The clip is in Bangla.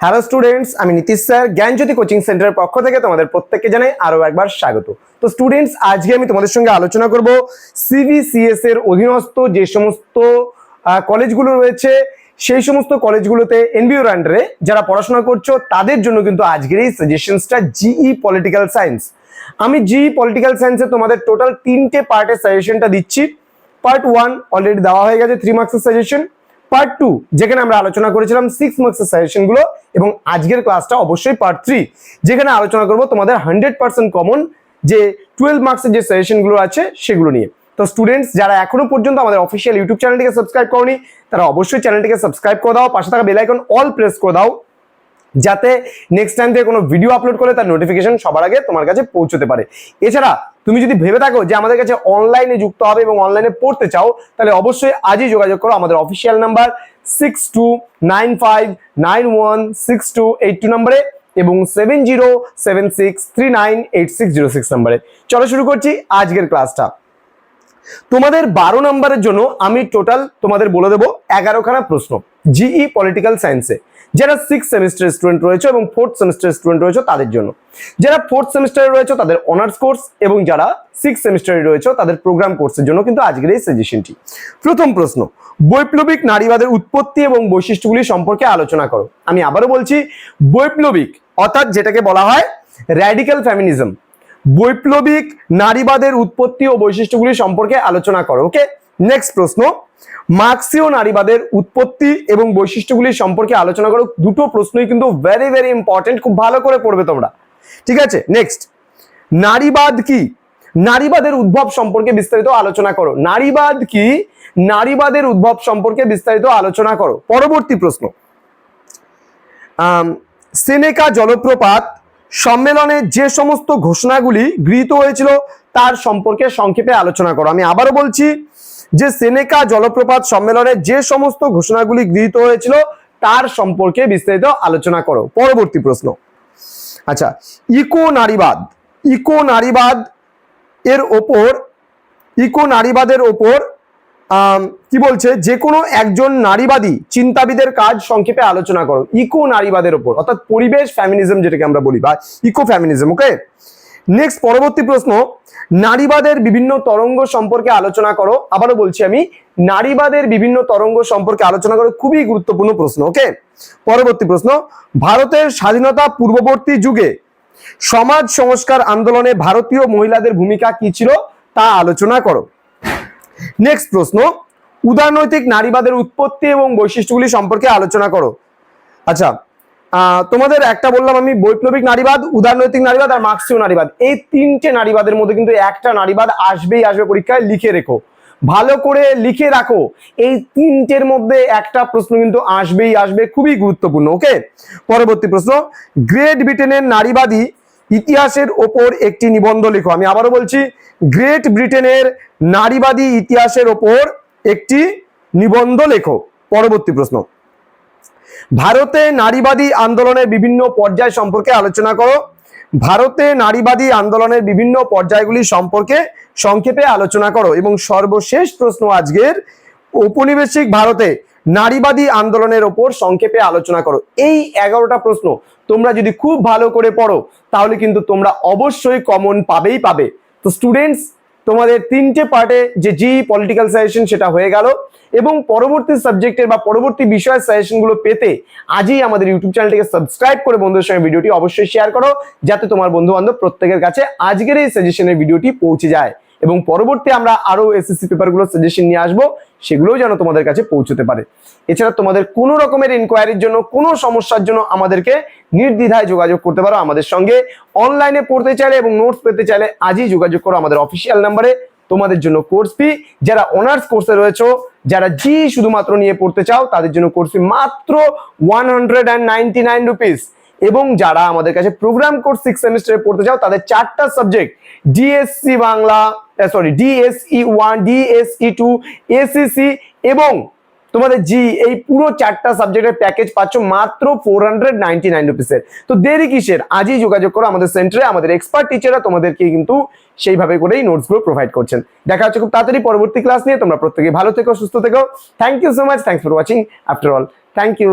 হ্যালো স্টুডেন্টস আমি নীতিশ স্যার, জ্ঞানজ্যোতি কোচিং সেন্টারের পক্ষ থেকে তোমাদের প্রত্যেককে জানাই আরও একবার স্বাগত। তো স্টুডেন্টস আজকে আমি তোমাদের সঙ্গে আলোচনা করব সিবিসিএস এর অধীনস্থ যে সমস্ত কলেজগুলো রয়েছে, সেই সমস্ত কলেজগুলোতে এনবিওর আন্ডারে যারা পড়াশোনা করছ, তাদের জন্য কিন্তু আজকের এই সাজেশনসটা জিই পলিটিক্যাল সায়েন্স আমি জিই পলিটিক্যাল সায়েন্সে তোমাদের টোটাল তিনটে পার্টের সাজেশনটা দিচ্ছি। পার্ট ওয়ান অলরেডি দেওয়া হয়ে গেছে থ্রি মার্কসের সাজেশন পার্ট টু যেখানে আমরা আলোচনা করেছিলাম সিক্স মার্কসের সাজেশনগুলো এবং আজকের ক্লাসটা অবশ্যই পার্ট থ্রি যেখানে আলোচনা করব তোমাদের হান্ড্রেড পার্সেন্ট কমন যে টুয়েলভ মার্কসের যে সাজেশনগুলো আছে সেগুলো নিয়ে। তো স্টুডেন্টস যারা এখনও পর্যন্ত আমাদের অফিসিয়াল ইউটিউব চ্যানেলটিকে সাবস্ক্রাইব করনি, তারা অবশ্যই চ্যানেলটিকে সাবস্ক্রাইব করে দাও, পাশে থাকা বেল আইকন অল প্রেস করে দাও, যাতে নেক্সট টাইম থেকে কোনো ভিডিও আপলোড করলে তার নোটিফিকেশন সবার আগে তোমার কাছে পৌঁছতে পারে। এছাড়া তুমি যদি ভেবে থাকো যে আমাদের কাছে অনলাইনে যুক্ত হবে এবং অনলাইনে পড়তে চাও, তাহলে অবশ্যই আজই যোগাযোগ করো। আমাদের official number six two nine five nine one six two eight two নাম্বারে এবং seven zero seven six three nine eight six zero six নাম্বারে। চলো শুরু করছি আজকের ক্লাসটা তোমাদের বারো নম্বরের জন্য আমি টোটাল তোমাদের বলে দেবো এগারোখানা প্রশ্ন। জিই পলিটিক্যাল সায়েন্সে যারা সিক্স সেমিস্টার স্টুডেন্ট রয়েছে এবং ফোর্থ সেমিস্টার স্টুডেন্ট রয়েছে তাদের জন্য। যারা ফোর্থ সেমিস্টারে রয়েছে তাদের অনার্স কোর্স এবং যারা সিক্স সেমিস্টারে রয়েছে তাদের প্রোগ্রাম কোর্সের জন্য কিন্তু আজকের এই সাজেশনটি প্রথম প্রশ্ন, বৈপ্লবিক নারীবাদের উৎপত্তি এবং বৈশিষ্ট্যগুলি সম্পর্কে আলোচনা করো। আমি আবারও বলছি, বৈপ্লবিক অর্থাৎ যেটাকে বলা হয় র্যাডিক্যাল ফ্যামিনিজম বৈপ্লবিক নারীবাদের উৎপত্তি ও বৈশিষ্ট্যগুলি সম্পর্কে আলোচনা করো ওকে নেক্সট প্রশ্ন, মার্ক্সীয় নারীবাদের উৎপত্তি এবং বৈশিষ্ট্যগুলি সম্পর্কে আলোচনা করো। দুটো প্রশ্নই কিন্তু ভেরি ভেরি ইম্পর্টেন্ট খুব ভালো করে পড়বে তোমরা। ঠিক আছে? নেক্সট নারীবাদ কি? নারীবাদের উদ্ভব সম্পর্কে বিস্তারিত আলোচনা করো। নারীবাদ কি? নারীবাদের উদ্ভব সম্পর্কে বিস্তারিত আলোচনা করো। পরবর্তী প্রশ্ন সেনেকা জলপ্রপাত সম্মেলনে যে সমস্ত ঘোষণাগুলি গৃহীত হয়েছিল তার সম্পর্কে সংক্ষেপে আলোচনা করো। আমি আবারও বলছি যে সেনেকা জলপ্রপাত সম্মেলনে যে সমস্ত ঘোষণাগুলি গৃহীত হয়েছিল, তার সম্পর্কে বিস্তারিত আলোচনা করো। পরবর্তী প্রশ্ন। আচ্ছা ইকো নারীবাদ। ইকো নারীবাদ এর ওপর, ইকো নারীবাদের ওপর কি বলছে? যে কোনো একজন নারীবাদী চিন্তাবিদের কাজ সংক্ষেপে আলোচনা করো। ইকো নারীবাদের ওপর, অর্থাৎ পরিবেশ ফ্যামিনিজম যেটাকে আমরা বলি, বা ইকো ফ্যামিনিজম ওকে নেক্সট পরবর্তী প্রশ্ন, নারীবাদের বিভিন্ন তরঙ্গ সম্পর্কে আলোচনা করো। আবারও বলছি আমি, নারীবাদের বিভিন্ন তরঙ্গ সম্পর্কে আলোচনা করো খুবই গুরুত্বপূর্ণ প্রশ্ন ওকে পরবর্তী প্রশ্ন, ভারতের স্বাধীনতা পূর্ববর্তী যুগে সমাজ সংস্কার আন্দোলনে ভারতীয় মহিলাদের ভূমিকা কি ছিল তা আলোচনা করো। নেক্সট প্রশ্ন, উদারনৈতিক নারীবাদের উৎপত্তি এবং বৈশিষ্ট্যগুলি সম্পর্কে আলোচনা করো। আচ্ছা তোমাদের একটা বললাম আমি বৈপ্লবিক নারীবাদ, উদারনৈতিক নারীবাদ আর মার্ক্সীয় নারীবাদ। এই তিনটে নারীবাদের মধ্যে কিন্তু একটা নারীবাদ আসবেই আসবে পরীক্ষায়, লিখে রেখো। ভালো করে লিখে রাখো। এই তিনটের মধ্যে একটা প্রশ্ন কিন্তু আসবেই আসবে, খুবই গুরুত্বপূর্ণ, ওকে? পরবর্তী প্রশ্ন। গ্রেট ব্রিটেনের নারীবাদী ইতিহাসের ওপর একটি নিবন্ধ লেখো। আমি আবারও বলছি, গ্রেট ব্রিটেনের নারীবাদী ইতিহাসের ওপর একটি নিবন্ধ লেখো। পরবর্তী প্রশ্ন। ভারতে নারীবাদী আন্দোলনের বিভিন্ন পর্যায় সম্পর্কে আলোচনা করো। ভারতে নারীবাদী আন্দোলনের বিভিন্ন পর্যায়গুলি সম্পর্কে সংক্ষেপে আলোচনা করো এবং সর্বশেষ প্রশ্ন আজকের। ঔপনিবেশিক ভারতে নারীবাদী আন্দোলনের ওপর সংক্ষেপে আলোচনা করো। এই এগারোটা প্রশ্ন তোমরা যদি খুব ভালো করে পড়ো, তাহলে কিন্তু তোমরা অবশ্যই কমন পাবেই পাবে। তো স্টুডেন্টস তোমাদের তিনটে পার্টে যে জি পলিটিক্যাল সাজেশন সেটা হয়ে গেল এবং পরবর্তী সাবজেক্টের বা পরবর্তী বিষয়ের সাজেশনগুলো পেতে আজই আমাদের ইউটিউব চ্যানেলটিকে সাবস্ক্রাইব করে বন্ধুদের সঙ্গে ভিডিওটি অবশ্যই শেয়ার করো, যাতে তোমার বন্ধু বান্ধব প্রত্যেকের কাছে আজকের এই সাজেশনের ভিডিওটি পৌঁছে যায়। এবং পরবর্তী আমরা আরও এসএসসি পেপারগুলো সাজেশন নিয়ে আসব, সেগুলোও যেন তোমাদের কাছে পৌঁছতে পারে। এছাড়া তোমাদের কোনো রকমের ইনকোয়ারির জন্য, কোনো সমস্যার জন্য আমাদেরকে নির্দ্বিধায় যোগাযোগ করতে পারো আমাদের সঙ্গে। অনলাইনে পড়তে চাইলে এবং নোটস পেতে চাইলে আজই যোগাযোগ করো আমাদের অফিসিয়াল নাম্বারে তোমাদের জন্য কোর্স ফি যারা অনার্স কোর্সে রয়েছে, যারা জি শুধুমাত্র নিয়ে পড়তে চাও, তাদের জন্য কোর্স ফি মাত্র one hundred and ninety nine rupees এবং যারা আমাদের কাছে প্রোগ্রাম কোর্স সিক্স সেমিস্টারে পড়তে চাও, তাদের চারটা subject DSC Bangla sorry DSE one DSE two ACC এবং তোমাদের জি এই পুরো চারটা সাবজেক্টের প্যাকেজ পাচ্ছ মাত্র ফোর হান্ড্রেড নাইনটি নাইন রুপিসের তো দেরি কিসের? আজই যোগাযোগ করো আমাদের সেন্টারে আমাদের এক্সপার্ট টিচাররা তোমাদেরকে কিন্তু সেইভাবে করেই নোটসগুলো প্রোভাইড করছেন। দেখা হচ্ছে খুব তাড়াতাড়ি পরবর্তী ক্লাস নিয়ে, তোমরা প্রত্যেকে ভালো থেকো, সুস্থ থেকো। Thank you so much thanks for watching after all thank you